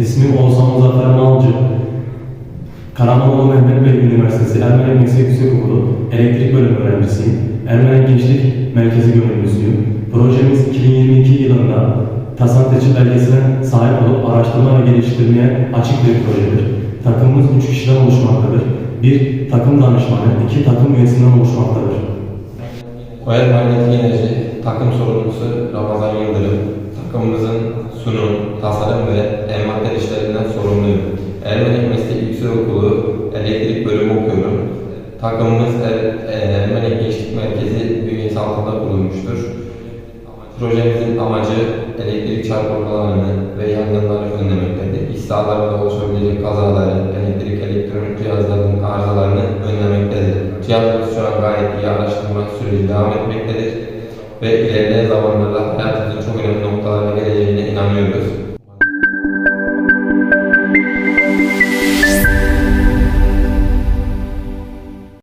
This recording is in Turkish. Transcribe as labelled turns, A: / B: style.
A: İsmim Oğuzhan Muzaffer Malcı. Karamanoğlu Mehmet Bey Üniversitesi Ermeni Meslek Yüksekokulu Elektrik Bölümü öğrencisiyim. Ermeni Gençlik Merkezi gönüllüsüyüm. Projemiz 2022 yılında seçim belgesine sahip olup araştırma ve geliştirmeye açık bir projedir. Takımımız 3 kişiden oluşmaktadır. Bir takım danışmanı, iki takım üyesinden oluşmaktadır.
B: Koyal Manyetik Enerji takım sorumlusu Ramazan Yıldırım, Takımımız e, Ermenik Gençlik Merkezi bünyesi altında kurulmuştur. Projemizin amacı elektrik çarpmalarını ve yangınları önlemektedir. İş sahalarında oluşabilecek kazaları, elektrik elektronik cihazların arızalarını önlemektedir. Cihazımız şu an gayet iyi araştırma süreci devam etmektedir ve ilerleyen zamanlarda hayatımızın çok önemli noktalara geleceğine inanıyoruz.